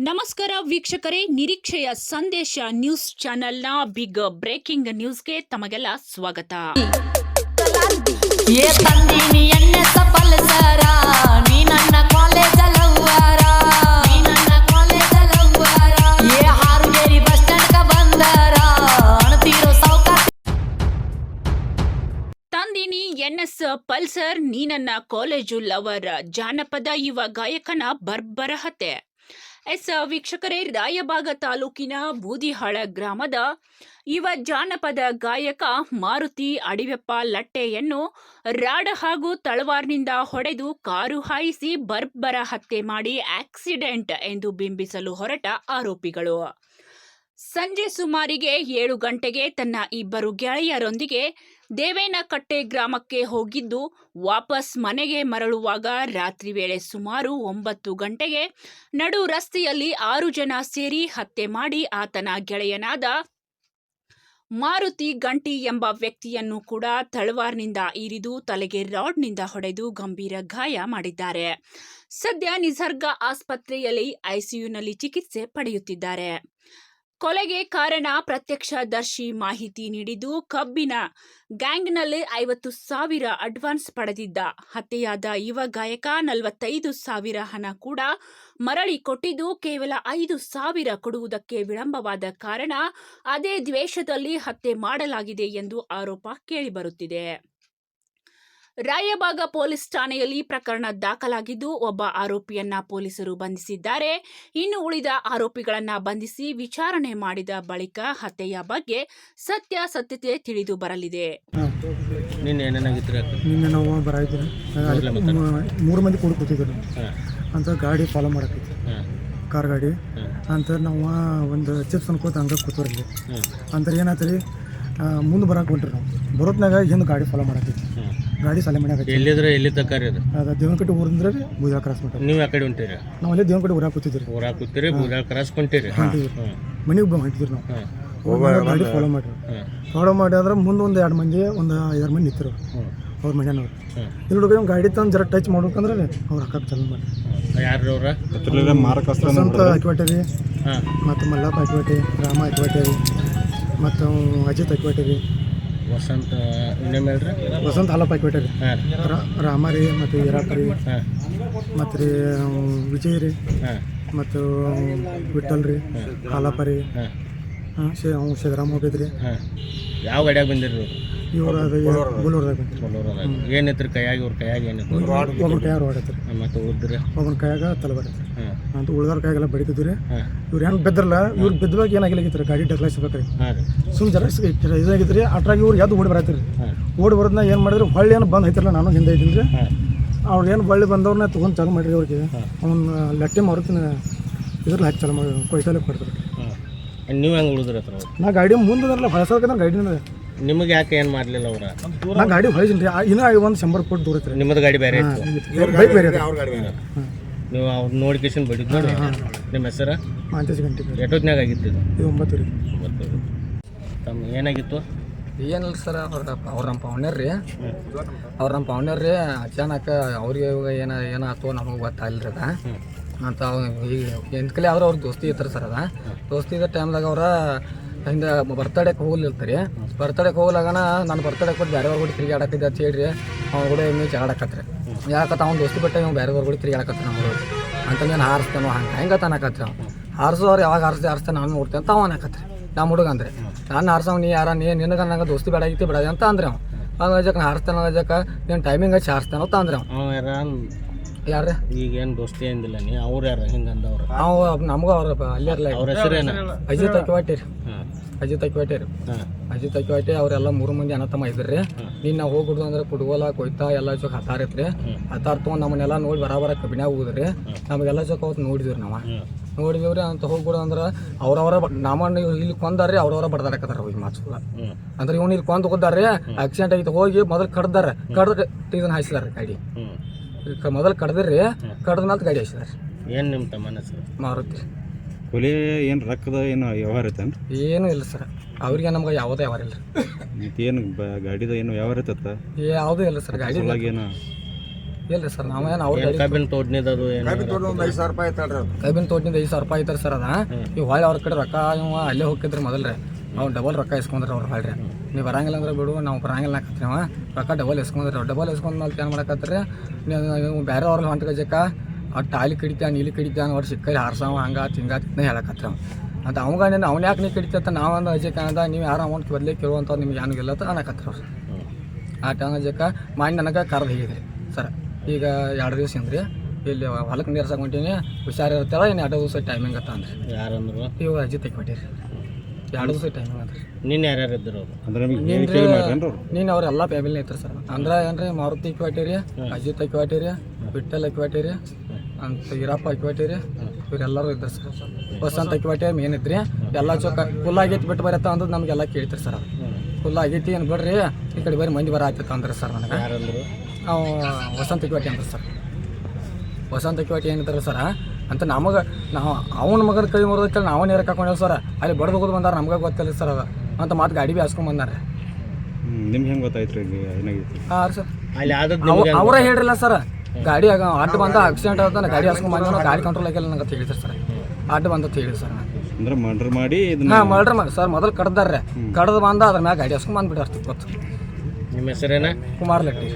ನಮಸ್ಕಾರ ವೀಕ್ಷಕರೇ ನಿರೀಕ್ಷೆಯ ಸಂದೇಶ ನ್ಯೂಸ್ ಚಾನೆಲ್ನ ಬಿಗ್ ಬ್ರೇಕಿಂಗ್ ನ್ಯೂಸ್ಗೆ ತಮಗೆಲ್ಲ ಸ್ವಾಗತ. ಎನ್ಎಸ್ ಪಲ್ಸರ್ ನೀನನ್ನ ಕಾಲೇಜು ಲವರ್ ಜಾನಪದ ಯುವ ಗಾಯಕನ ಬರ್ಬರಹತೆ ಎಸ್ ವೀಕ್ಷಕರೇ ರಾಯಬಾಗ ತಾಲೂಕಿನ ಬೂದಿಹಾಳ ಗ್ರಾಮದ ಯುವ ಜಾನಪದ ಗಾಯಕ ಮಾರುತಿ ಅಡಿವೆಪ್ಪ ಲಟ್ಟೆಯನ್ನು ರಾಡ ಹಾಗೂ ತಳವಾರ್ನಿಂದ ಹೊಡೆದು ಕಾರು ಹಾಯಿಸಿ ಬರ್ಬರ ಹತ್ಯೆ ಮಾಡಿ ಆಕ್ಸಿಡೆಂಟ್ ಎಂದು ಬಿಂಬಿಸಲು ಹೊರಟ ಆರೋಪಿಗಳು. ಸಂಜೆ ಸುಮಾರಿಗೆ ಏಳು ಗಂಟೆಗೆ ತನ್ನ ಇಬ್ಬರು ಗೆಳೆಯರೊಂದಿಗೆ ದೇವೇನಕಟ್ಟೆ ಗ್ರಾಮಕ್ಕೆ ಹೋಗಿದ್ದು, ವಾಪಸ್ ಮನೆಗೆ ಮರಳುವಾಗ ರಾತ್ರಿ ವೇಳೆ ಸುಮಾರು ಒಂಬತ್ತು ಗಂಟೆಗೆ ನಡು ರಸ್ತೆಯಲ್ಲಿ ಆರು ಜನ ಸೇರಿ ಹತ್ಯೆ ಮಾಡಿ ಆತನ ಗೆಳೆಯನಾದ ಮಾರುತಿ ಗಂಟಿ ಎಂಬ ವ್ಯಕ್ತಿಯನ್ನು ಕೂಡ ತಳವಾರ್ನಿಂದ ಇರಿದು ತಲೆಗೆ ರಾಡ್ನಿಂದ ಹೊಡೆದು ಗಂಭೀರ ಗಾಯ ಮಾಡಿದ್ದಾರೆ. ಸದ್ಯ ನಿಸರ್ಗ ಆಸ್ಪತ್ರೆಯಲ್ಲಿ ಐಸಿಯುನಲ್ಲಿ ಚಿಕಿತ್ಸೆ ಪಡೆಯುತ್ತಿದ್ದಾರೆ. ಕೊಲೆಗೆ ಕಾರಣ ಪ್ರತ್ಯಕ್ಷದರ್ಶಿ ಮಾಹಿತಿ ನೀಡಿದ್ದು, ಕಬ್ಬಿನ ಗ್ಯಾಂಗ್ನಲ್ಲಿ ಐವತ್ತು ಸಾವಿರ ಅಡ್ವಾನ್ಸ್ ಪಡೆದಿದ್ದ ಹತ್ಯೆಯಾದ ಯುವ ಗಾಯಕ, ನಲವತ್ತೈದು ಸಾವಿರ ಹಣ ಕೂಡ ಮರಳಿ ಕೊಟ್ಟಿದ್ದು, ಕೇವಲ ಐದು ಸಾವಿರ ಕೊಡುವುದಕ್ಕೆ ವಿಳಂಬವಾದ ಕಾರಣ ಅದೇ ದ್ವೇಷದಲ್ಲಿ ಹತ್ಯೆ ಮಾಡಲಾಗಿದೆ ಎಂದು ಆರೋಪ ಕೇಳಿಬರುತ್ತಿದೆ. ರಾಯಬಾಗ ಪೊಲೀಸ್ ಠಾಣೆಯಲ್ಲಿ ಪ್ರಕರಣ ದಾಖಲಾಗಿದ್ದು ಒಬ್ಬ ಆರೋಪಿಯನ್ನ ಪೊಲೀಸರು ಬಂಧಿಸಿದ್ದಾರೆ. ಇನ್ನು ಉಳಿದ ಆರೋಪಿಗಳನ್ನ ಬಂಧಿಸಿ ವಿಚಾರಣೆ ಮಾಡಿದ ಬಳಿಕ ಹತ್ಯೆಯ ಬಗ್ಗೆ ಸತ್ಯಾಸತ್ಯತೆ ತಿಳಿದು ಬರಲಿದೆ. ನಿನ್ನೆ ನಾವು ಬರಾಯಿದ್ರು ಮೂರು ಮಂದಿ ಕೂಡ ಕೂತಿದ್ರು. ಅಂತ ಗಾಡಿ ಫಾಲೋ ಮಾಡಕೈತಿ ಕಾರ್ ಗಾಡಿ. ಅಂತ ನಾವು ಒಂದು ಚಿಪ್ಸ್ ಅನ್ಕೋತ ಹಂಗೆ ಕೂತವ್ರಿ ಅಂದ್ರೆ ಏನಾಯ್ತು ರೀ ಮುಂದೆ ಬರಕ್ಕೆ ಹೊಂಟ್ರಿ ನಾವು. ಬರೋತ್ನಾಗ ಹಿಂದೆ ಗಾಡಿ ಫಾಲೋ ಮಾಡಕೈತಿ ಗಾಡಿ ಸಲೆ ಮಾಡಕೈತಿ ಎಲ್ಲಿದ್ರೆ ಎಲ್ಲಿ ತಕ್ಕಾರಿ ರೀ ಅದು? ಅದು ದೇವನಕಟ್ಟೆ ಊರಿಂದ ರೀ ಕ್ರಾಸ್ ಮಾಡ್ರಿ ನೀವು ಆ ಕಡೆ ಹೊಂಟಿರಿ? ನಾವು ಅಲ್ಲೇ ದೇವನಕಟ್ಟೆ ಊರಾಗ ಕೂತಿದ್ರಿ ಊರಾಗ ಕೂತಿರಿ ಬೂದಾಳ ಕ್ರಾಸ್ ಕೊಂಟಿರಿ ಹಾಂ ಹಾಂ ಮನೆಗೆ ಬಂದು ಹೊಂಟಿದ್ರಿ ನಾವು. ಗಾಡಿ ಫಾಲೋ ಮಾಡ್ರಿ. ಫಾಲೋ ಮಾಡಿ ಅಂದ್ರೆ ಮುಂದೆ ಒಂದು ಎರಡು ಮಂದಿ ಒಂದು ಐದಾರು ಮಂದಿ ನಿಂತಿರು. ಅವ್ರ ಮನೆಯವ್ರು. ಇಲ್ಲಿ ಹುಡುಗ ಗಾಡಿ ತಂದು ಜರ ಟಚ್ ಮಾಡ್ಬೇಕಂದ್ರೆ ಅವ್ರು ಹಾಕಕ್ಕೆ ಚಾಲು ಮಾಡಿ ಯಾರು ಅವ್ರ? ವಸಂತ ಹಾಕಿಬಿಟ್ಟೆ ರೀ ಮತ್ತು ಮಲ್ಲಪ್ಪ ಹಾಕಿಬಿಟ್ಟೆ ರಾಮ ಹಾಕಿಬಿಟ್ಟೆ ರೀ ಮತ್ತು ಅಜಿತ್ ಹಾಕಿಬಿಟ್ಟಿರಿ ವಸಂತ ಇನ್ನೊಮ್ಮೆ ವಸಂತ ಹಾಲಪ್ಪ ಹಾಕಿಬಿಟ್ಟಿರಿ ಹಾಂ ರಾ- ರಾಮ ರೀ ಮತ್ತು ಈರಪ್ಪ ರೀ ಹಾಂ. ಮತ್ತು ರೀ ವಿಜಯ್ ರೀ. ಹಾಂ. ಮತ್ತು ವಿಠಲ್ ರೀ ಹಾಲಪ್ಪ ರೀ. ಹಾಂ. ಹಾಂ ಶೇ ಅವ್ನು ಸಿದ್ದರಾಮ ಹೋಗಿದ್ರಿ ಹಾಂ. ಯಾವ ಗಾಡಿಯಾಗ ಬಂದಿರಿ ಇವರು? ಅದು ಬುಲೂರ್ದಾಗ ಬಂದಿರಿ ಏನಿತ್ತು ಕೈಯಾಗಿ ಇವ್ರ ಕೈಯಾಗಿ ಏನಿತ್ತು ಒಬ್ಬನ ಕೈಯಾಗ ಹೊಡತ್ರಿ ಮತ್ತು ಉದ್ರಿ ಒಬ್ಬನ ಕೈಯಾಗ ತಲೆ ಬರ್ತಾರೆ ಹಾಂ. ಅಂತ ಉಳ್ದವ್ರ ಕಾಯಿಗೆಲ್ಲ ಬಡಿತಿದ್ವಿ ರೀ ಇವ್ರು ಹೆಂಗೆ ಬೆದ್ರಲ್ಲ ಇವ್ರು ಬೆದ್ದವಾಗ ಏನಾಗಿಲ್ಲ ಗಾಡಿ ಡಕ್ಲಾಯಿಸ್ಬೇಕ್ರಿ ರೀ. ಸುಮ್ಮನೆ ಜರ ಇದಾಗಿತ್ತು ರೀ ಅಟ್ರಾಗಿ ಇವ್ರು ಎದ್ದು ಓಡಿ ಬರತ್ತೀರಿ. ಓಡಿ ಬರೋದನ್ನ ಏನು ಮಾಡಿದ್ರು ಹೊಳ್ಳಿ ಏನು ಬಂದು ಐತಿರಲ್ಲ ನಾನು ಹಿಂದೆ ಇದ್ದೀನಿ ರೀ ಅವ್ರು ಏನು ಹೊಳ್ಳಿ ಬಂದವ್ರನ್ನ ತೊಗೊಂಡು ಚಾಲು ಮಾಡಿರಿ ಅವ್ರಿಗೆ. ಅವ್ನು ಲಟ್ಟಿ ಮಾರುತಿನ ಇದ್ರಲ್ಲಿ ಹಾಕಿ ಚಾಲು ಮಾಡಿ ಕೊಯ್ತಾಲೆ ಕೊಡ್ತಾರೆ. ನೀವು ಹೆಂಗೆ ಉಳಿದ್ರಿ ಹತ್ರ ನಾ ಗಾಡಿ ಮುಂದೆ ಹೊಳಸೋಕಂದ್ರೆ ಗಾಡಿನ ನಿಮಗೆ ಯಾಕೆ ಏನು ಮಾಡಲಿಲ್ಲ ಅವ್ರ? ನಾ ಗಾಡಿ ಹೊಳಿಸಿನಿ ರೀ ಇನ್ನೂ ಒಂದು ಶಂಬರ್ ಫುಟ್ ದೂರ ಐತ್ರಿ ನಿಮ್ಮದು ಗಾಡಿ ಬೇರೆ ಬೇರೆ ಅವ್ರ ಗಾಡಿ ಬೇರೆ. ನೀವು ಅವ್ರು ನೋಡಿ ಬಿಡಿ ಬಡಿದ್ ನೋಡಿ ನಿಮ್ಮ ಹೆಸರು? ಮಾಂತೇಶ್ ಗಂಟೆ ಎಷ್ಟೊತ್ತಿನಾಗ ಆಗಿತ್ತು ಇದು ಇದು ಒಂಬತ್ತು ರೀ ಒಂಬತ್ತು. ತಮ್ಮ ಏನಾಗಿತ್ತು? ಏನಿಲ್ಲ ಸರ್ ಅವ್ರ ಅವ್ರ ನಮ್ಮ ಪೌಣ್ಯರ್ ರೀ. ಅವ್ರ ನಮ್ಮ ಪೌಣ್ಯರ್ ರೀ ಅಚಾನಕ ಅವ್ರಿಗೆ ಇವಾಗ ಏನ ಏನಾಯ್ತು ನಮಗೆ ಗೊತ್ತಾಗಿಲ್ರಿ ಅದ. ಅಂತ ಅವ್ ಈಗ ಎಂತಕಲೆ ಆದ್ರೆ ಅವ್ರ ದೋಸ್ತಿ ಇರ್ತಾರೆ ಸರ್ ಅದ. ದೋಸ್ತಿ ಇದ್ದ ಟೈಮ್ದಾಗ ಅವ್ರ ಹಿಂದೆ ಬರ್ತಡೇಗೆ ಹೋಗ್ಲಿರ್ತಾರೆ ಬರ್ತಡೇಗೆ ಹೋಗ್ಲಾಗಣ ನಾನು ಬರ್ತಡೇ ಕೊಟ್ಟು ಬೇರೆಯವ್ರ ಕೂಡ ತಿರುಗಾಡತ್ತಿದ್ದೆ ಅಂತ ಹೇಳ್ರಿ ಅವ್ನ ಕೂಡ ಎಮ್ಮೆ ಜಗಾಡಕತ್ರಿ ಯಾಕತ್ತ ಅವ್ನು ದೋಸ್ತಿ ಬಿಟ್ಟೆ ಇವ್ನು ಬೇರೆಯವ್ರ ಕೂಡ ತಿರುಗಾಡಕತ್ರಿ ನಮ್ಮ ಅಂತ ನಾನು ಹಾರಿಸ್ತಾನೋ ಹಂಗೆ ಹೆಂಗೆ ತನಕತ್ರಿ ಅವ್ನು. ಹಾರಿಸೋರು ಯಾವಾಗ ಹಾರಿಸಿ ಹಾರಿಸ್ತಾನೆ ನಾನು ನೋಡ್ತೇನೆ ಅಂತ ಅವನ ಹಾಕತ್ರಿ ನಮ್ಮ ಹುಡುಗ ಅಂದ್ರೆ. ನಾನು ಹಾರಿಸವ್ ನೀ ಯಾರ ನೀ ನಿನಗೆ ನಂಗೆ ದೋಸ್ತಿ ಬೇಡ ಐತಿ ಬೇಡ ಅಂತ ಅಂದ್ರೆ ಅವ್ನು. ಹಂಗೆ ಹಾರಿಸ್ತಾನ ಅಜಕ್ಕ ನೀನು ಟೈಮಿಂಗ್ ಹಚ್ಚಿ ಹಾರಿಸ್ತಾನ ಅಂತ ಅಂದ್ರೆ ಅವ್ನು. ಅವ ಯಾರ? ಯಾರು ಈಗ ಏನು ದೋಸ್ತಿ ಏನಿಲ್ಲ ನೀ ಅವ್ರು ಯಾರ ಹಿಂಗೆ ಅಂದವ್ರು? ನಾವು ನಮಗೂ ಅವ್ರ ಅಲ್ಲೇ ಅಜಿತ್ ಅಕ್ಕಿವಾಟಿ ರೀ ಹಾಂ ಅಜಿತ್ ಅಕ್ಕಿವಾಟಿ ರೀ. ಅಜಿತ್ ಅಕ್ಕಿವಾಟಿ ಅವರೆಲ್ಲ ಮೂರು ಮಂದಿ ಅಣ್ಣ ತಮ್ಮ ಇದ್ರಿ ನಿನ್ನ ಹೋಗ್ಬಿಡ್ದು ಅಂದ್ರೆ ಫುಟ್ಬಾಲ ಕೊಯ್ತಾ ಎಲ್ಲ ಚೊಕ್ ರೀ ಹತ್ತಾರ ತೊಗೊಂಡು ನಮ್ಮನ್ನೆಲ್ಲ ನೋಡಿ ಬರಾಬರ ಕಬಿನ್ಯಾಗ ಹೋಗುದ್ರಿ ನಮಗೆಲ್ಲ ಚೊಕ್ ಅವತ್ತು ನೋಡಿದ್ವಿ ನಾವು. ನೋಡಿದ್ರಿ ನೋಡಿದೇವ್ರಿ ಅಂತ ಹೋಗ್ಬಿಡು ಅಂದ್ರೆ ಅವ್ರವರ ನಮ್ಮನ್ನ ಇಲ್ಲಿ ಕೊಂದಾರ್ರಿ ಅವ್ರವರ ಬಡ್ದಾಡಕತ್ತಾರ ಹೋಗಿ ಹ್ಞೂ ಅಂದ್ರೆ ಇವ್ನು ಇಲ್ಲಿ ಕೊಂದು ಹೋದಾರ್ರಿ ಆಕ್ಸಿಡೆಂಟ್ ಆಗಿತ್ತು ಹೋಗಿ ಮೊದಲು ಕಡ್ದಾರ ಕಡ್ದ ಟೀಸನ್ ಹಾಯಿಸಿದಾರ ಗಾಡಿ. ಮೊದಲು ಕಡ್ದಿರ್ರಿ ಕಡ್ದ ಮೇಲೆ ಗಾಡಿ ಹಾಯಿಸಿದಾರ ಏನು ನಿಮ್ಮ ತಮ್ಮ ಮಾರುತಿ. ಕೊಲೆ ಏನು ರೊಕ್ಕದ ಏನು ವ್ಯವಹಾರ ಐತೇನು ಏನೂ ಇಲ್ಲ ಸರ್. ಅವ್ರಿಗೆ ನಮ್ಗೆ ಯಾವುದೇ ವ್ಯವಹಾರ ಇಲ್ಲ. ಏನು ಗಾಡಿದ ಏನು ವ್ಯವಹಾರ ಐತತ್ತ ಯಾವುದೂ ಇಲ್ಲ ಸರ್ ಗಾಡಿ ಇಲ್ಲ. ಏನು? ಇಲ್ಲ ಸರ್ ನಾವೇನು ಅವ್ರ ಏನು ಕಬ್ಬಿನ ತೋಡ್ನಿದ್ದು ಏನು? ಕೈಬಿನ ತೋಟಿಂದ ಐದು ಸಾವಿರ ರೂಪಾಯಿ ಐತಾರೆ ಸರ್ ಅದ. ಈ ಹೊಳ್ಳಿ ಅವ್ರ ಕಡೆ ರೊಕ್ಕ ಇವ ಅಲ್ಲೇ ಹೋಗಿದ್ರಿ ಮೊದಲ್ರೆ. ನಾವು ಡಬಲ್ ರೊಕ್ಕ ಇಸ್ಕೊಂಡ್ರಿ ಅವ್ರು ಹೊಳ್ರಿ ನೀವು ಬರಂಗಿಲ್ಲ ಅಂದ್ರೆ ಬಿಡು ನಾವು ಬರಂಗಿಲ್ಲ ಹಾಕತ್ರಿ ಅವ. ರೊಕ್ಕ ಡಬಲ್ ಇಸ್ಕೊಂಡ್ರಿ ಡಬಲ್ ಇಸ್ಕೊಂಡ್ ಮೇಲೆ ಏನು ಮಾಡಕತ್ರಿ ನೀವು ಬೇರೆ ಅವ್ರಿಗೆ ಹೊಂಟ ಗಜಕ್ಕ ಒಟ್ಟು ಅಲ್ಲಿ ಕಡಿತಾನ ಇಲ್ಲಿ ಕಡಿತಾನ ಅವ್ರು ಸಿಕ್ಕಲ್ಲಿ ಹಾರ್ಸವ ಹಂಗ ಹಿಂಗಾತ್ ತಿನ್ನ ಹೇಳಕತ್ರಿ ಅವ ಅಂತ ಅವಂಗ ನೀನು ಅವ್ನು ಯಾಕೆ ನೀ ಕಡಿತ ನಾವೊಂದು ಅಜಕ್ಕೆ ಅಂದ ನೀವು ಯಾರು ಅಮೌಂಟ್ ಬದಲೇ ಕೇಳುವಂಥ ನಿಮ್ಗೆ ಏನು ಇಲ್ಲ ಅಂತ ಅನ್ನಕತ್ರಿ ಅವ್ರು. ಆ ಟೈಮ್ ಅಜಕ್ಕ ಮಾಡಿ ನನಗೆ ಕರೆದು ಹೇಳಿದ್ರಿ ಸರ್ ಈಗ ಎರಡು ದಿವಸ ಅಂದ್ರಿ ಇಲ್ಲಿ ಹೊಲಕ್ಕೆ ನೀರ್ಸಕ್ಕೆ ಹೊಂಟೀನಿ ಹುಷಾರಿರ್ತಾರ ಇನ್ನು ಎರಡು ದಿವಸ ಟೈಮಿಂಗ್ ಅಂತ ಅಂದ್ರೆ ಯಾರಂದ್ರು? ಇವಾಗ ಅಜ್ಜಿ ತೆಗಿಬಿಟ್ಟಿರಿ ಎರಡು ದಿವಸ ಟೈಮಿಂಗ್ ಅಂದ್ರೆ ನಿನ್ನ ಯಾರ್ಯಾರು ಇದ್ದರು ನೀನು ಅವ್ರೆಲ್ಲ ಫ್ಯಾಮಿಲಿ ಐತ್ರಿ ಸರ್. ಅಂದ್ರೆ ಏನ್ರಿ ಮಾರುತಿ ಇಕ್ವಾಟಿರಿ ಅಜಿತ್ ಇಕ್ವಾಟಿರಿ ವಿಠಲ್ ಇಕ್ವಾಟಿರಿ ಅಂತ ಈರಪ್ಪ ರೀ ಇವರೆಲ್ಲರೂ ಇದ್ದಾರೆ ಸರ್. ವಸಂತ ಮೇನ್ ಇದ್ರಿ. ಎಲ್ಲ ಚೌಕ ಫುಲ್ ಆಗೈತಿ ಬಿಟ್ಟು ಬರತ್ತ ಅಂದ್ರೆ ನಮಗೆಲ್ಲ ಕೇಳ್ತಿರಿ ಸರ್ ಫುಲ್ ಆಗೈತಿ ಏನು ಬಿಡ್ರಿ ಈ ಕಡೆ ಬರೀ ಮಂದಿ ಬರ ಆಯ್ತು ಅಂದ್ರೆ ಸರ್ ನನಗೆ. ನಾವು ವಸಂತ ಕಿವಾಟಿ ಅಂದ್ರೆ ಸರ್. ವಸಂತ ಕಿವಾಟಿ ಏನಿದ್ದಾರೆ ಸರ ಅಂತ ನಮಗೆ ನಾವು ಅವನ ಮಗನ ಕೈ ಮುರಿದಕ್ಕೆ ನಾವು ನೇರ ಹಾಕೊಂಡೇವು ಸರ್. ಅಲ್ಲಿ ಬಡ್ದು ಹೋಗೋದು ಬಂದಾರ ನಮ್ಗೆ ಗೊತ್ತಿಲ್ಲ ಸರ್ ಅದು. ಅಂತ ಮಾತು ಗಾಡಿ ಬಿ ಹಾಸ್ಕೊಂಡ್ ಬಂದಾರೆ. ನಿಮ್ಗೆ ಹೆಂಗೆ ಗೊತ್ತಾಯ್ತು ರೀ ಹಾಂ ಸರ್. ಅವರ ಹೇಳ್ರಲ್ಲ ಸರ್. ಗಾಡಿ ಆಗ ಅಡ್ಡ ಬಂದ ಆಕ್ಸಿಡೆಂಟ್ ಆದ ಗಾಡಿ ಹಾಸ್ಕೊಂಡ್ ಬಂದ ಗಾಡಿ ಕಂಟ್ರೋಲ್ ಆಗಿಲ್ಲ ನಂಗೆ ತಿಳಿದ್ರಿ ಸರ್. ಅಡ್ಡ ಬಂದ ಹೇಳಿ ಸರ್ ಅಂದ್ರೆ ಮರ್ಡರ್ ಮಾಡಿ ಇದನ್ನ ಹಾಂ ಮರ್ಡರ್ ಮಾಡಿ. ಸರ್ ಮೊದಲು ಕಡ್ದಾರ್ರೆ. ಕಡ್ದು ಬಂದ ಅದ್ರ ಮ್ಯಾಗ ಗಾಡಿ ಹಾಸ್ಕೊಂಡ್ ಬಂದ್ಬಿಟ್ಟಾರ್ತಿ ಗೊತ್ತು. ನಿಮ್ಮ ಹೆಸರೇನ? ಕುಮಾರ್ ಲೆಟ್ಟಿ.